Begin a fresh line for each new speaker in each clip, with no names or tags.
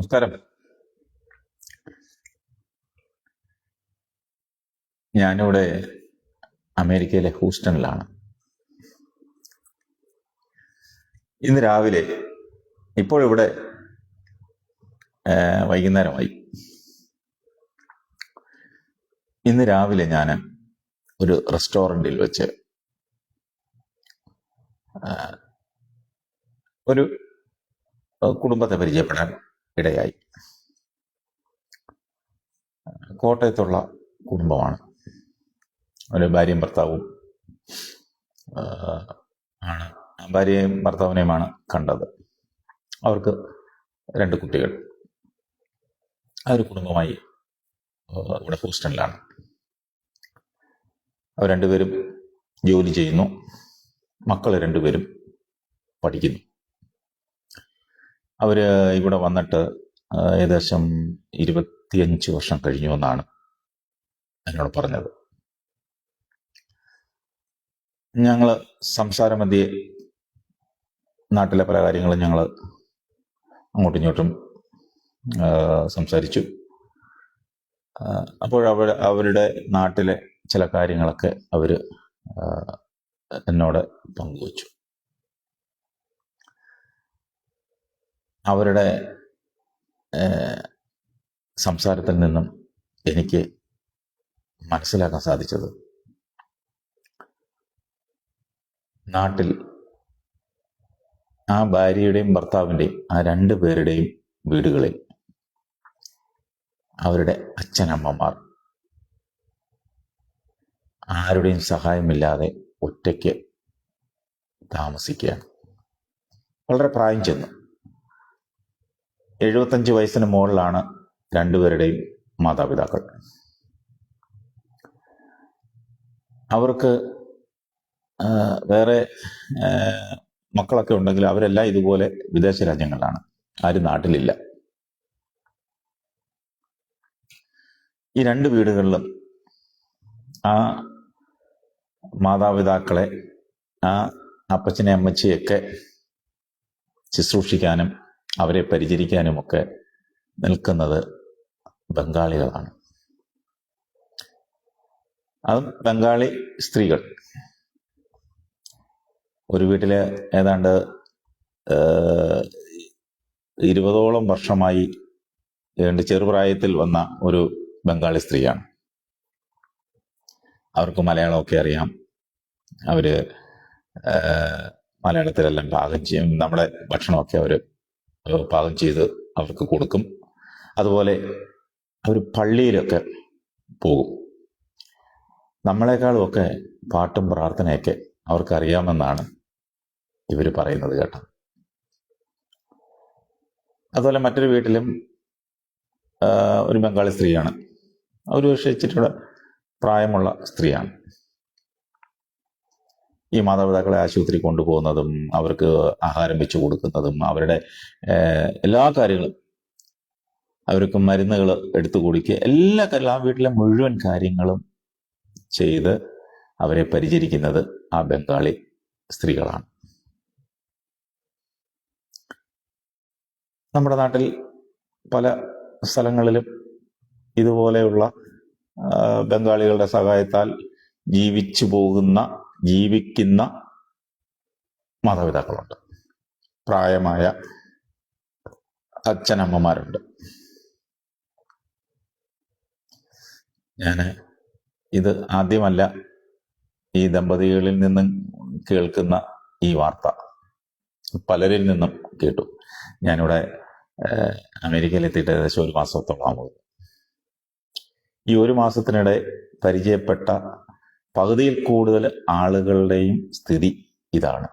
നമസ്കാരം. ഞാനിവിടെ അമേരിക്കയിലെ ഹൂസ്റ്റണിലാണ്. ഇന്ന് രാവിലെ ഇപ്പോഴിവിടെ വൈകുന്നേരമായി. ഇന്ന് രാവിലെ ഞാൻ ഒരു റെസ്റ്റോറന്റിൽ വെച്ച് ഒരു കുടുംബത്തെ പരിചയപ്പെടാൻ ഇടയായി. കോട്ടയത്തുള്ള കുടുംബമാണ്. ഒരു ഭാര്യയും ഭർത്താവും ആണ്. ഭാര്യയും ഭർത്താവിനെയുമാണ് കണ്ടത്. അവർക്ക് രണ്ട് കുട്ടികൾ. ഒരു കുടുംബമായി ഇവിടെ ഹൂസ്റ്റണിലാണ്. അവർ രണ്ടുപേരും ജോലി ചെയ്യുന്നു. മക്കൾ രണ്ടുപേരും പഠിക്കുന്നു. അവർ ഇവിടെ വന്നിട്ട് ഏകദേശം ഇരുപത്തിയഞ്ച് വർഷം കഴിഞ്ഞു എന്നാണ് എന്നോട് പറഞ്ഞത്. ഞങ്ങൾ സംസാരമധ്യേ നാട്ടിലെ പല കാര്യങ്ങളും ഞങ്ങൾ അങ്ങോട്ടും ഇങ്ങോട്ടും സംസാരിച്ചു. അപ്പോൾ അവരുടെ നാട്ടിലെ ചില കാര്യങ്ങളൊക്കെ അവർ എന്നോട് പങ്കുവച്ചു. അവരുടെ സംസാരത്തിൽ നിന്നും എനിക്ക് മനസ്സിലാക്കാൻ സാധിച്ചത്. നാട്ടിൽ ആ ഭാര്യയുടെയും ഭർത്താവിന്റെയും ആ രണ്ട് പേരുടെയും വീടുകളിൽ അവരുടെ അച്ഛനമ്മമാർ ആരുടെയും സഹായമില്ലാതെ ഒറ്റയ്ക്ക് താമസിക്കുകയാണ്. വളരെ പ്രായം ചെന്നു. എഴുപത്തഞ്ച് വയസ്സിന് മുകളിലാണ് രണ്ടുപേരുടെയും മാതാപിതാക്കൾ. അവർക്ക് വേറെ മക്കളൊക്കെ ഉണ്ടെങ്കിൽ അവരെല്ലാം ഇതുപോലെ വിദേശ രാജ്യങ്ങളിലാണ്. ആരും നാട്ടിലില്ല. ഈ രണ്ട് വീടുകളിലും ആ മാതാപിതാക്കളെ ആ അപ്പച്ചനെ അമ്മച്ചിയൊക്കെ ശുശ്രൂഷിക്കാനും അവരെ പരിചരിക്കാനുമൊക്കെ നിൽക്കുന്നത് ബംഗാളികളാണ്. അതും ബംഗാളി സ്ത്രീകൾ. ഒരു വീട്ടിൽ ഏതാണ്ട് ഇരുപതോളം വർഷമായി ഏതാണ്ട് ചെറുപ്രായത്തിൽ വന്ന ഒരു ബംഗാളി സ്ത്രീയാണ്. അവർക്ക് മലയാളമൊക്കെ അറിയാം. ഏഹ്, മലയാളത്തിലെല്ലാം പാകം ചെയ്യും. നമ്മുടെ ഭക്ഷണമൊക്കെ അവർ പാകം ചെയ്ത് അവർക്ക് കൊടുക്കും. അതുപോലെ അവർ പള്ളിയിലൊക്കെ പോകും. നമ്മളെക്കാളും ഒക്കെ പാട്ടും പ്രാർത്ഥനയൊക്കെ അവർക്കറിയാമെന്നാണ് ഇവർ പറയുന്നത് കേട്ടോ. അതുപോലെ മറ്റൊരു വീട്ടിലും ഒരു ബംഗാളി സ്ത്രീയാണ്. അവർ പക്ഷേ പ്രായമുള്ള സ്ത്രീയാണ്. ഈ മാതാപിതാക്കളെ ആശുപത്രി കൊണ്ടുപോകുന്നതും അവർക്ക് ആഹാരം വെച്ച് കൊടുക്കുന്നതും അവരുടെ എല്ലാ കാര്യങ്ങളും. അവർക്ക് മരുന്നുകൾ എടുത്തു കൊടുക്കുക എല്ലാ ആ വീട്ടിലെ മുഴുവൻ കാര്യങ്ങളും ചെയ്ത് അവരെ പരിചരിക്കുന്നത് ആ ബംഗാളി സ്ത്രീകളാണ്. നമ്മുടെ നാട്ടിൽ പല സ്ഥലങ്ങളിലും ഇതുപോലെയുള്ള ബംഗാളികളുടെ സഹായത്താൽ ജീവിച്ചു പോകുന്ന ജീവിക്കുന്ന മാതാപിതാക്കളുണ്ട്. പ്രായമായ അച്ഛനമ്മമാരുണ്ട്. ഞാൻ ഇത് ആദ്യമല്ല ഈ ദമ്പതികളിൽ നിന്നും കേൾക്കുന്ന ഈ വാർത്ത. പലരിൽ നിന്നും കേട്ടു. ഞാനിവിടെ അമേരിക്കയിൽ എത്തിയിട്ട് ഏകദേശം ഒരു മാസത്തോളം ആകും ഈ ഒരു മാസത്തിനിടെ പരിചയപ്പെട്ട പകുതിയിൽ കൂടുതൽ ആളുകളുടെയും സ്ഥിതി ഇതാണ്.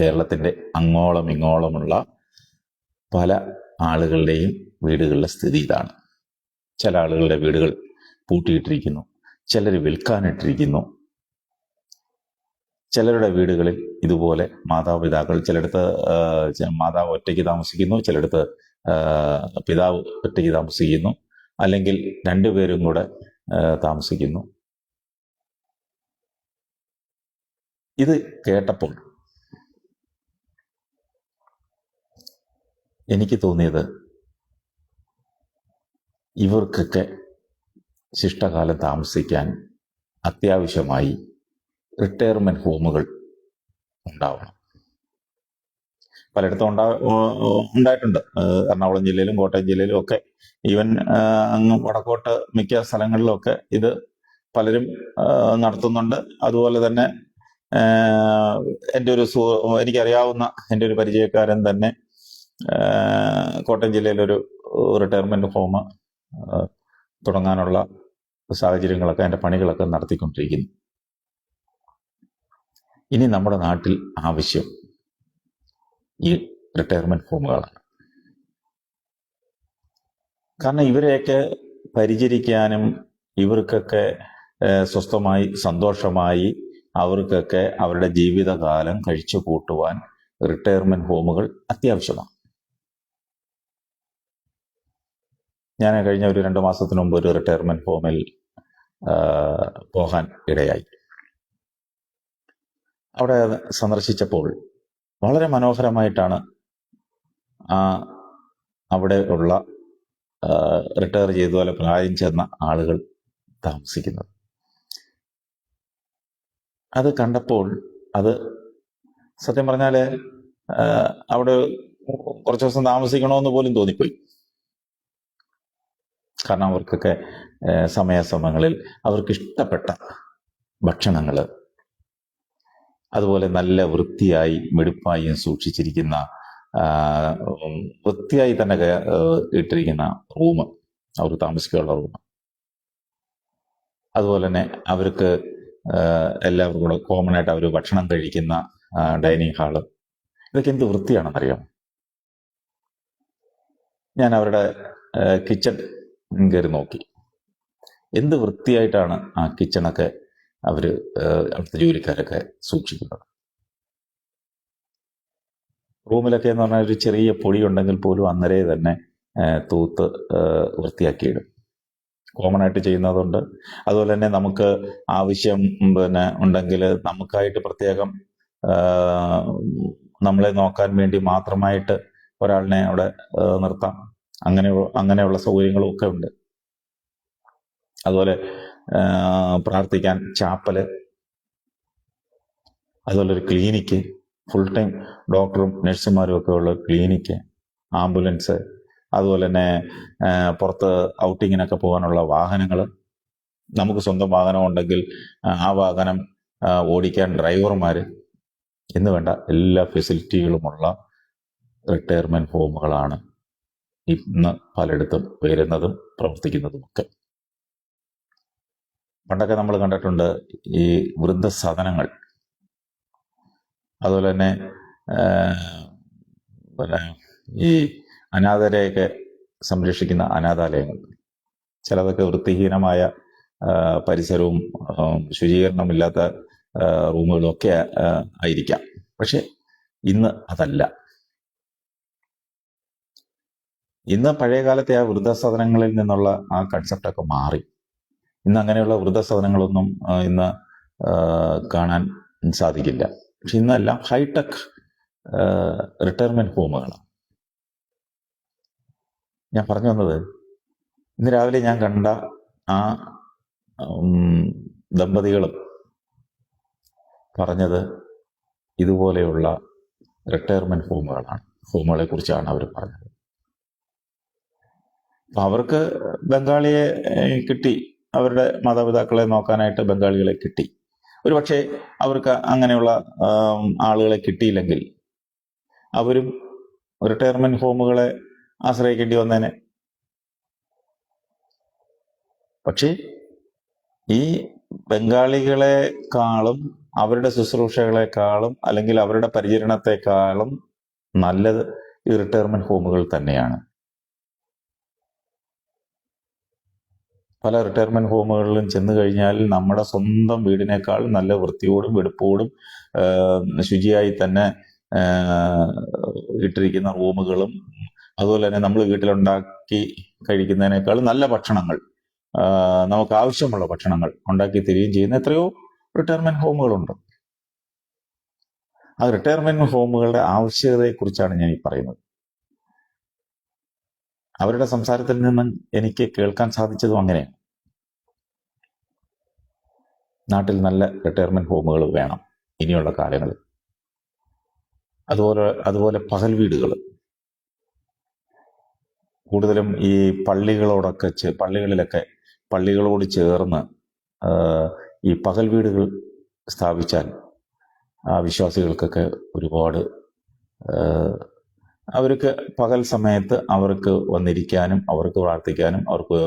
കേരളത്തിന്റെ അങ്ങോളം ഇങ്ങോളമുള്ള പല ആളുകളുടെയും വീടുകളിലെ സ്ഥിതി ഇതാണ്. ചില ആളുകളുടെ വീടുകൾ പൂട്ടിയിട്ടിരിക്കുന്നു ചിലർ വിൽക്കാനിട്ടിരിക്കുന്നു. ചിലരുടെ വീടുകളിൽ ഇതുപോലെ മാതാപിതാക്കൾ ചിലയിടത്ത് ആ, ച- മാതാവ് ഒറ്റയ്ക്ക് താമസിക്കുന്നു ചിലയിടത്ത് ആ, പിതാവ് ഒറ്റയ്ക്ക് താമസിക്കുന്നു. അല്ലെങ്കിൽ രണ്ടുപേരും കൂടെ താമസിക്കുന്നു. ഇത് കേട്ടപ്പോൾ എനിക്ക് തോന്നിയത് ഇവർക്കൊക്കെ ശിഷ്ടകാലം താമസിക്കാൻ അത്യാവശ്യമായി റിട്ടയർമെന്റ് ഹോമുകൾ ഉണ്ടാവണം. പലയിടത്തും ഉണ്ടാ ഉണ്ടായിട്ടുണ്ട്. എറണാകുളം ജില്ലയിലും കോട്ടയം ജില്ലയിലും ഒക്കെ. ഈവൻ അങ്ങ് വടക്കോട്ട് മിക്ക സ്ഥലങ്ങളിലൊക്കെ ഇത് പലരും നടത്തുന്നുണ്ട്. അതുപോലെ തന്നെ എന്റെ ഒരു സു എനിക്കറിയാവുന്ന എന്റെ ഒരു പരിചയക്കാരൻ തന്നെ കോട്ടയം ജില്ലയിലൊരു റിട്ടയർമെന്റ് ഹോം തുടങ്ങാനുള്ള സാഹചര്യങ്ങളൊക്കെ അതിന്റെ പണികളൊക്കെ നടത്തിക്കൊണ്ടിരിക്കുന്നു. ഇനി നമ്മുടെ നാട്ടിൽ ആവശ്യം ഈ റിട്ടയർമെന്റ് ഹോമുകളാണ് കാരണം ഇവരെയൊക്കെ പരിചരിക്കാനും ഇവർക്കൊക്കെ സ്വസ്ഥമായി സന്തോഷമായി അവർക്കൊക്കെ അവരുടെ ജീവിതകാലം കഴിച്ചു കൂട്ടുവാൻ റിട്ടയർമെന്റ് ഹോമുകൾ അത്യാവശ്യമാണ്. ഞാൻ കഴിഞ്ഞ ഒരു രണ്ട് മാസത്തിന് മുമ്പ് ഒരു റിട്ടയർമെന്റ് ഹോമിൽ പോകാൻ ഇടയായി. അവിടെ സന്ദർശിച്ചപ്പോൾ വളരെ മനോഹരമായിട്ടാണ് ആ അവിടെ ഉള്ള റിട്ടയർ ചെയ്തതുപോലെ പ്രായം ചെന്ന ആളുകൾ താമസിക്കുന്നത്. അത് കണ്ടപ്പോൾ അത് സത്യം പറഞ്ഞാൽ അവിടെ കുറച്ച് ദിവസം താമസിക്കണമെന്ന് പോലും തോന്നിപ്പോയി. കാരണം അവർക്കൊക്കെ സമയാസമയങ്ങളിൽ അവർക്ക് ഇഷ്ടപ്പെട്ട ഭക്ഷണങ്ങൾ അതുപോലെ നല്ല വൃത്തിയായി മെടുപ്പായും സൂക്ഷിച്ചിരിക്കുന്ന വൃത്തിയായി തന്നെ ഇട്ടിരിക്കുന്ന റൂം അവർ താമസിക്കാനുള്ള റൂം. അതുപോലെ തന്നെ അവർക്ക് എല്ലാവർക്കും കൂടെ കോമൺ ആയിട്ട് അവർ ഭക്ഷണം കഴിക്കുന്ന ഡൈനിങ് ഹാൾ ഇതൊക്കെ എന്ത് വൃത്തിയാണെന്നറിയാം ഞാൻ അവരുടെ കിച്ചൺ കയറി നോക്കി. എന്ത് വൃത്തിയായിട്ടാണ് ആ കിച്ചണൊക്കെ ആഹ്, അവിടുത്തെ ജോലിക്കാരൊക്കെ സൂക്ഷിക്കുന്നത്. റൂമിലൊക്കെ എന്ന് പറഞ്ഞാൽ ഒരു ചെറിയ പൊടി ഉണ്ടെങ്കിൽ പോലും അന്നേരെ തന്നെ തൂത്ത് വൃത്തിയാക്കിയിടും. കോമൺ ആയിട്ട് ചെയ്യുന്നതുകൊണ്ട് അതുപോലെ തന്നെ നമുക്ക് ആവശ്യം പിന്നെ ഉണ്ടെങ്കിൽ നമുക്കായിട്ട് പ്രത്യേകം നമ്മളെ നോക്കാൻ വേണ്ടി മാത്രമായിട്ട് ഒരാളിനെ അവിടെ നിർത്താം. അങ്ങനെ അങ്ങനെയുള്ള സൗകര്യങ്ങളും ഒക്കെ ഉണ്ട്. അതുപോലെ പ്രാർത്ഥിക്കാൻ ചാപ്പൽ. അതുപോലെ ഒരു ക്ലിനിക്ക് ഫുൾ ടൈം ഡോക്ടറും നഴ്സുമാരും ഒക്കെ ഉള്ള ക്ലിനിക്ക് ആംബുലൻസ് അതുപോലെ തന്നെ പുറത്ത് ഔട്ടിങ്ങിനൊക്കെ പോകാനുള്ള വാഹനങ്ങൾ നമുക്ക് സ്വന്തം വാഹനം ഉണ്ടെങ്കിൽ ആ വാഹനം ഓടിക്കാൻ ഡ്രൈവർമാർ എന്ന് വേണ്ട എല്ലാ ഫെസിലിറ്റികളുമുള്ള റിട്ടയർമെന്റ് ഹോമുകളാണ് ഇന്ന് പലയിടത്തും വരുന്നതും പ്രവർത്തിക്കുന്നതും ഒക്കെ പണ്ടൊക്കെ നമ്മൾ കണ്ടിട്ടുണ്ട് ഈ വൃദ്ധസദനങ്ങൾ അതുപോലെ തന്നെ പിന്നെ ഈ അനാഥരെയൊക്കെ സംരക്ഷിക്കുന്ന അനാഥാലയങ്ങൾ. ചിലതൊക്കെ വൃത്തിഹീനമായ പരിസരവും ശുചീകരണമില്ലാത്ത റൂമുകളും ഒക്കെ ആയിരിക്കാം. പക്ഷെ ഇന്ന് അതല്ല. ഇന്ന് പഴയ കാലത്തെ ആ വൃദ്ധസദനങ്ങളിൽ നിന്നുള്ള ആ കൺസെപ്റ്റൊക്കെ മാറി. ഇന്ന് അങ്ങനെയുള്ള വൃദ്ധസദനങ്ങളൊന്നും ഇന്ന് കാണാൻ സാധിക്കില്ല. പക്ഷെ ഇന്നെല്ലാം ഹൈടെക് റിട്ടയർമെന്റ് ഹോമുകളാണ്. ഞാൻ പറഞ്ഞു വന്നത് ഇന്ന് രാവിലെ ഞാൻ കണ്ട ആ ദമ്പതികളും പറഞ്ഞത് ഇതുപോലെയുള്ള റിട്ടയർമെന്റ് ഹോമുകളാണ്. ഹോമുകളെ കുറിച്ചാണ് അവർ പറഞ്ഞത് അവർക്ക് ബംഗാളിയെ കിട്ടി. അവരുടെ മാതാപിതാക്കളെ നോക്കാനായിട്ട് ബംഗാളികളെ കിട്ടി. ഒരുപക്ഷെ അവർക്ക് അങ്ങനെയുള്ള ആളുകളെ കിട്ടിയില്ലെങ്കിൽ അവരും റിട്ടയർമെന്റ് ഹോമുകളെ ആശ്രയിക്കേണ്ടി വന്നേനെ. പക്ഷേ ഈ ബംഗാളികളെക്കാളും അവരുടെ ശുശ്രൂഷകളെക്കാളും അല്ലെങ്കിൽ അവരുടെ പരിചരണത്തെക്കാളും നല്ലത് ഈ റിട്ടയർമെന്റ് ഹോമുകൾ തന്നെയാണ്. പല റിട്ടയർമെന്റ് ഹോമുകളിലും ചെന്ന് കഴിഞ്ഞാൽ നമ്മുടെ സ്വന്തം വീടിനേക്കാൾ നല്ല വൃത്തിയോടും വെടുപ്പോടും ശുചിയായി തന്നെ ഇട്ടിരിക്കുന്ന റൂമുകളും അതുപോലെ തന്നെ നമ്മൾ വീട്ടിലുണ്ടാക്കി കഴിക്കുന്നതിനേക്കാൾ നല്ല ഭക്ഷണങ്ങൾ നമുക്ക് ആവശ്യമുള്ള ഭക്ഷണങ്ങൾ ഉണ്ടാക്കി തരികയും ചെയ്യുന്ന എത്രയോ റിട്ടയർമെന്റ് ഹോമുകളുണ്ട് ആ റിട്ടയർമെന്റ് ഹോമുകളുടെ ആവശ്യകതയെക്കുറിച്ചാണ് ഞാൻ ഈ പറയുന്നത്. അവരുടെ സംസാരത്തിൽ നിന്ന് എനിക്ക് കേൾക്കാൻ സാധിച്ചതും അങ്ങനെയാണ്. നാട്ടിൽ നല്ല റിട്ടയർമെന്റ് ഹോമുകൾ വേണം ഇനിയുള്ള കാലങ്ങളിൽ. അതുപോലെ അതുപോലെ പകൽ വീടുകൾ. കൂടുതലും ഈ പള്ളികളോടൊക്കെ പള്ളികളിലൊക്കെ പള്ളികളോട് ചേർന്ന് ഈ പകൽ വീടുകൾ സ്ഥാപിച്ചാൽ ആ വിശ്വാസികൾക്കൊക്കെ ഒരുപാട് അവർക്ക് പകൽ സമയത്ത് അവർക്ക് വന്നിരിക്കാനും അവർക്ക് പ്രാർത്ഥിക്കാനും അവർക്ക്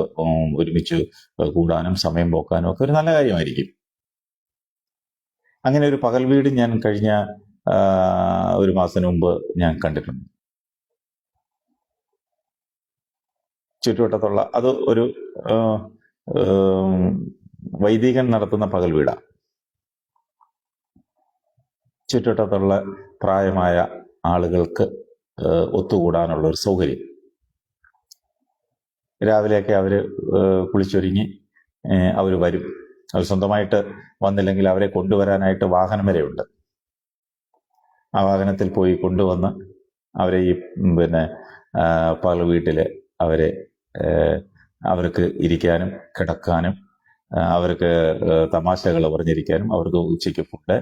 ഒരുമിച്ച് കൂടാനും സമയം പോക്കാനും ഒക്കെ ഒരു നല്ല കാര്യമായിരിക്കും. അങ്ങനെ ഒരു പകൽ വീട് ഞാൻ കഴിഞ്ഞ ഒരു മാസത്തിന് മുമ്പ് ഞാൻ കണ്ടിട്ടുണ്ട്. ചുറ്റുവട്ടത്തുള്ള അത് ഒരു വൈദികൻ നടത്തുന്ന പകൽ വീടാണ് ചുറ്റുവട്ടത്തുള്ള പ്രായമായ ആളുകൾക്ക് ഒത്തുകൂടാനുള്ള ഒരു സൗകര്യം. രാവിലെയൊക്കെ അവർ കുളിച്ചൊരുങ്ങി അവർ വരും. അവർ സ്വന്തമായിട്ട് വന്നില്ലെങ്കിൽ അവരെ കൊണ്ടുവരാനായിട്ട് വാഹനം വരെയുണ്ട്. ആ വാഹനത്തിൽ പോയി കൊണ്ടുവന്ന് അവരെ ഈ പിന്നെ പല വീട്ടിൽ അവരെ അവർക്ക് ഇരിക്കാനും കിടക്കാനും അവർക്ക് തമാശകൾ പറഞ്ഞിരിക്കാനും അവർക്ക് ഉച്ചയ്ക്ക് ഫുഡ്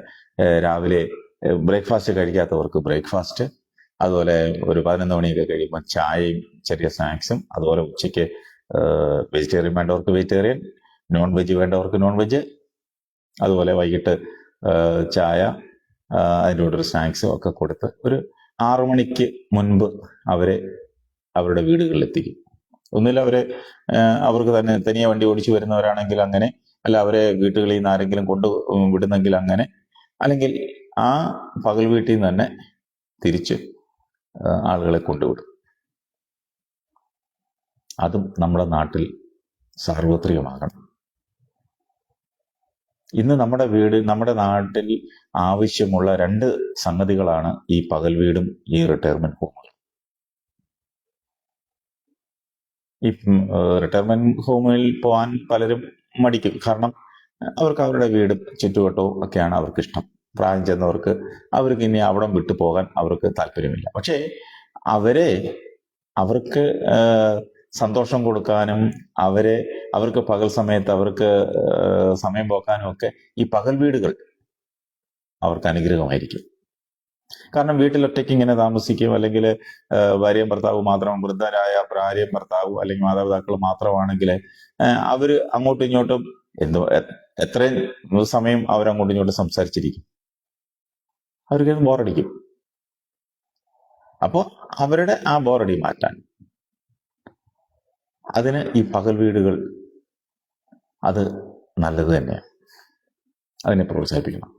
രാവിലെ ബ്രേക്ക്ഫാസ്റ്റ് കഴിക്കാത്തവർക്ക് ബ്രേക്ക്ഫാസ്റ്റ് അതുപോലെ ഒരു പതിനൊന്ന് മണിയൊക്കെ കഴിയുമ്പോൾ ചായയും ചെറിയ സ്നാക്സും അതുപോലെ ഉച്ചയ്ക്ക് വെജിറ്റേറിയൻ വേണ്ടവർക്ക് വെജിറ്റേറിയൻ നോൺ വെജ് വേണ്ടവർക്ക് നോൺ വെജ് അതുപോലെ വൈകിട്ട് ചായ അതിന്റെ കൂടെ ഒരു സ്നാക്സും ഒക്കെ കൊടുത്ത് ഒരു ആറു മണിക്ക് മുൻപ് അവരെ അവരുടെ വീടുകളിൽ എത്തിക്കും ഒന്നുമില്ല അവരെ അവർക്ക് തന്നെ തനിയെ വണ്ടി ഓടിച്ചു വരുന്നവരാണെങ്കിൽ അങ്ങനെ അല്ല അവരെ വീട്ടുകളിൽ നിന്ന് ആരെങ്കിലും കൊണ്ട് വിടുന്നെങ്കിൽ അങ്ങനെ അല്ലെങ്കിൽ ആ പകൽ വീട്ടിൽ നിന്ന് തന്നെ തിരിച്ച് ആളുകളെ കൊണ്ടുവിടും. അതും നമ്മുടെ നാട്ടിൽ സാർവത്രികമാകണം. ഇന്ന് നമ്മുടെ വീട് നമ്മുടെ നാട്ടിൽ ആവശ്യമുള്ള രണ്ട് സംഗതികളാണ് ഈ പകൽ വീടും ഈ റിട്ടയർമെന്റ് ഹോമും ഈ റിട്ടയർമെന്റ് ഹോമിൽ പോകാൻ പലരും മടിക്കും. കാരണം അവർക്ക് അവരുടെ വീടും ചുറ്റുവട്ടവും ഒക്കെയാണ് അവർക്ക് ഇഷ്ടം പ്രായം ചെന്നവർക്ക് അവർക്ക് ഇനി അവിടം വിട്ടു പോകാൻ അവർക്ക് താല്പര്യമില്ല. പക്ഷേ അവരെ അവർക്ക് സന്തോഷം കൊടുക്കാനും അവരെ അവർക്ക് പകൽ സമയത്ത് അവർക്ക് സമയം പോക്കാനും ഒക്കെ ഈ പകൽ വീടുകൾ അവർക്ക് അനുഗ്രഹമായിരിക്കും. കാരണം വീട്ടിൽ ഒറ്റയ്ക്ക് ഇങ്ങനെ താമസിക്കും അല്ലെങ്കിൽ ഭാര്യയും ഭർത്താവും മാത്രം വൃദ്ധരായ ഭാര്യയും ഭർത്താവും അല്ലെങ്കിൽ മാതാപിതാക്കൾ മാത്രമാണെങ്കിൽ അവർ അങ്ങോട്ടും ഇങ്ങോട്ടും എന്തോ എത്രയും സമയം അവരങ്ങോട്ടും ഇങ്ങോട്ടും സംസാരിച്ചിരിക്കും. അവർക്ക് ബോറടിക്കും അപ്പോൾ അവരുടെ ആ ബോറടി മാറ്റാൻ അതിന് ഈ പകൽ വീടുകൾ അത് നല്ലത് തന്നെയാണ് അതിനെ പ്രോത്സാഹിപ്പിക്കണം.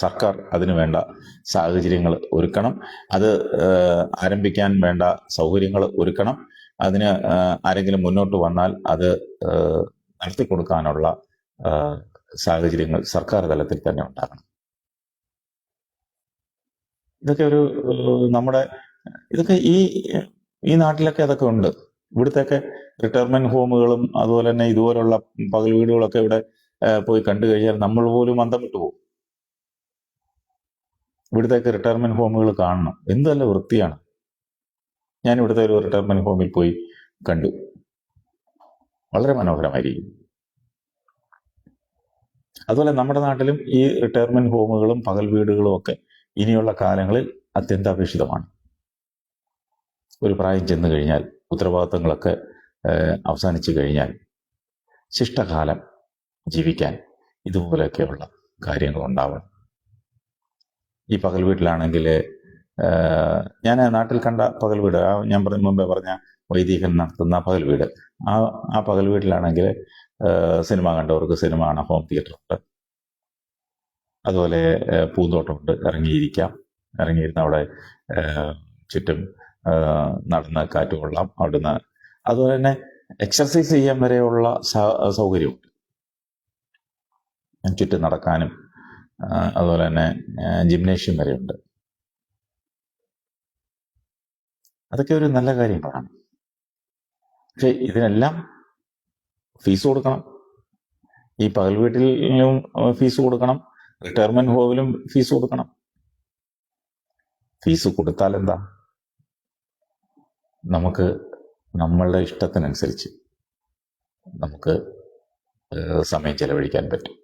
സർക്കാർ അതിനു വേണ്ട സാഹചര്യങ്ങൾ ഒരുക്കണം. അത് ആരംഭിക്കാൻ വേണ്ട സൗകര്യങ്ങൾ ഒരുക്കണം. അതിന് ആരെങ്കിലും മുന്നോട്ട് വന്നാൽ അത് നടത്തി കൊടുക്കാനുള്ള സാഹചര്യങ്ങൾ സർക്കാർ തലത്തിൽ തന്നെ ഉണ്ടാകണം. ഇതൊക്കെ ഒരു നമ്മുടെ ഇതൊക്കെ ഈ ഈ നാട്ടിലൊക്കെ അതൊക്കെ ഉണ്ട്. ഇവിടുത്തെയൊക്കെ റിട്ടയർമെന്റ് ഹോമുകളും അതുപോലെ തന്നെ ഇതുപോലുള്ള പകൽ വീടുകളൊക്കെ ഇവിടെ പോയി കണ്ടു കഴിഞ്ഞാൽ നമ്മൾ പോലും അന്തം വിട്ടു പോകും. ഇവിടുത്തെയൊക്കെ റിട്ടയർമെന്റ് ഹോമുകൾ കാണണം. എന്തല്ല വൃത്തിയാണ്. ഞാൻ ഇവിടുത്തെ ഒരു റിട്ടയർമെന്റ് ഹോമിൽ പോയി കണ്ടു. വളരെ മനോഹരമായിരിക്കും. അതുപോലെ നമ്മുടെ നാട്ടിലും ഈ റിട്ടയർമെന്റ് ഹോമുകളും പകൽ വീടുകളും ഒക്കെ ഇനിയുള്ള കാലങ്ങളിൽ അത്യന്താപേക്ഷിതമാണ്. ഒരു പ്രായം ചെന്ന് കഴിഞ്ഞാൽ ഉത്തരവാദിത്തങ്ങളൊക്കെ അവസാനിച്ചു കഴിഞ്ഞാൽ ശിഷ്ടകാലം ജീവിക്കാൻ ഇതുപോലെയൊക്കെയുള്ള കാര്യങ്ങൾ ഉണ്ടാവണം ഈ പകൽ വീട്ടിലാണെങ്കിൽ ഞാൻ നാട്ടിൽ കണ്ട പകൽ വീട് ഞാൻ പറഞ്ഞ മുമ്പേ പറഞ്ഞ വൈദികൻ നടത്തുന്ന പകൽ വീട് ആ ആ പകൽ വീട്ടിലാണെങ്കിൽ സിനിമ കണ്ടവർക്ക് സിനിമ കാണാം ഹോം തിയേറ്റർ അതുപോലെ പൂന്തോട്ടം പൂന്തോട്ടമുണ്ട്. ഇറങ്ങിയിരിക്കാം. ഇറങ്ങിയിരുന്ന അവിടെ ചുറ്റും നടന്ന കാറ്റ് കൊള്ളാം. അവിടുന്ന് അതുപോലെ തന്നെ എക്സർസൈസ് ചെയ്യാൻ വരെയുള്ള സൗകര്യമുണ്ട്. ചുറ്റും നടക്കാനും അതുപോലെ തന്നെ ജിംനേഷ്യം വരെയുണ്ട്. അതൊക്കെ ഒരു നല്ല കാര്യങ്ങളാണ്. പക്ഷെ ഇതിനെല്ലാം ഫീസ് കൊടുക്കണം. ഈ പകൽ വീട്ടിലും ഫീസ് കൊടുക്കണം. റിട്ടയർമെന്റ് ഹോമിലും ഫീസ് കൊടുക്കണം. ഫീസ് കൊടുത്താൽ എന്താ നമുക്ക് നമ്മളുടെ ഇഷ്ടത്തിനനുസരിച്ച് നമുക്ക് സമയം ചെലവഴിക്കാൻ പറ്റും.